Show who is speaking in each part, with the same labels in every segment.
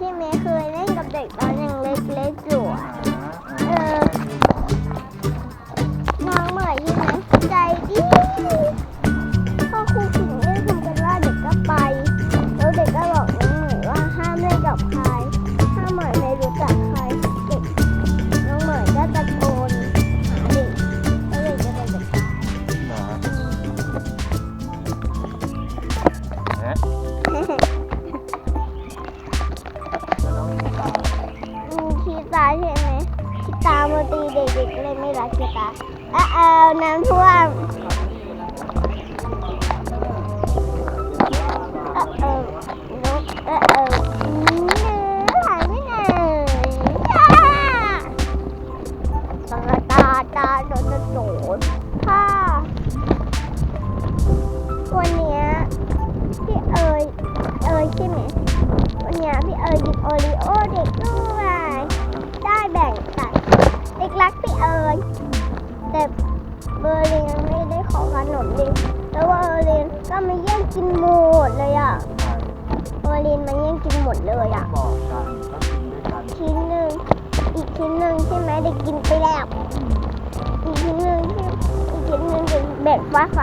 Speaker 1: ที่าตาตาโดนโดนค่ะวันนี้พี่เอ๋ยเอ๋ยใช่ไหมวันนี้พี่เอ๋ยหยิบโอริโอเด็กด้วย กินหมดเลยอะโอลินมาแย่งกินหมดเลยอะ
Speaker 2: บอกกันก็กินด้วยกัน
Speaker 1: ชิ้นหนึ่งอีกชิ้นหนึ่งใช่ไหมเด็กกินไปแล้ว อีกชิ้นหนึ่งอีกชิ้นหนึ่งเป็นเบ็ดฟ้าใส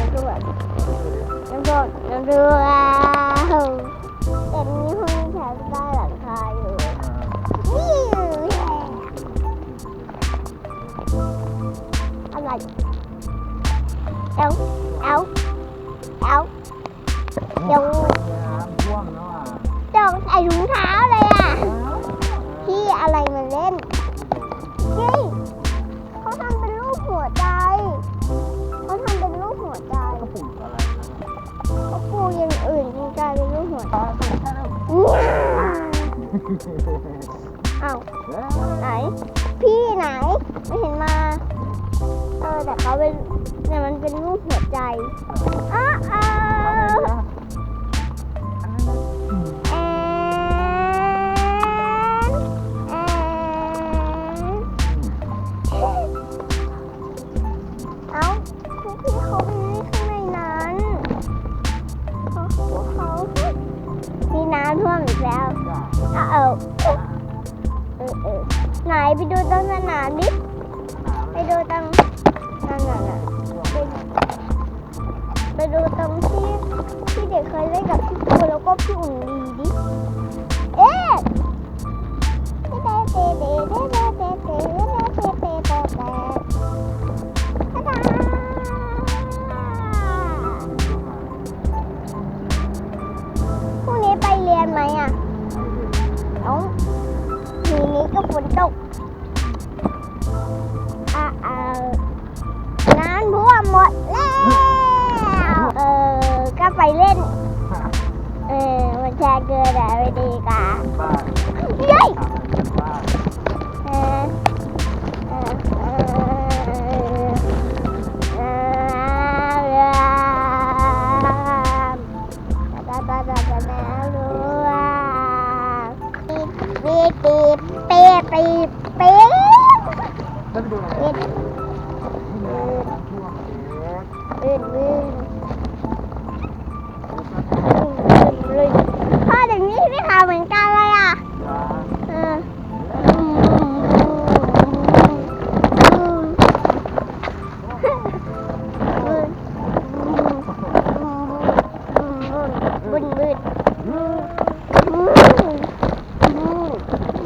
Speaker 1: em cứ vậy em thôi em à อ้าวไหน พี่ไหน
Speaker 2: ไม่
Speaker 1: เห็นมา เออแต่เขาเป็นเนี่ยมันเป็นรูปหัวใจอ้าวอ้าวแอนแอนเอ้าพวกพี่เขาไปเล่ข้างในนั้นเขาเขามีน้ำท่วมอีกแล้ว เออเออเออไหนไปดูตรงสนามดิ ไปดูตรงนั่นน่ะไปไปดูตรงที่ที่เด็กเคยเล่นกับพี่ปูแล้วก็พี่อุ่นดีดิ เอ๊ะเตเตเตเตเตเตเตเตเตเตเตพรุ่งนี้ไปเรียนไหมอะ นี้ก็ฝนตกอะอ่าน้ำท่วมหมดแล้ว เออก็ไปเล่น เออ มันแชร์เกินแต่ไม่ดีกัน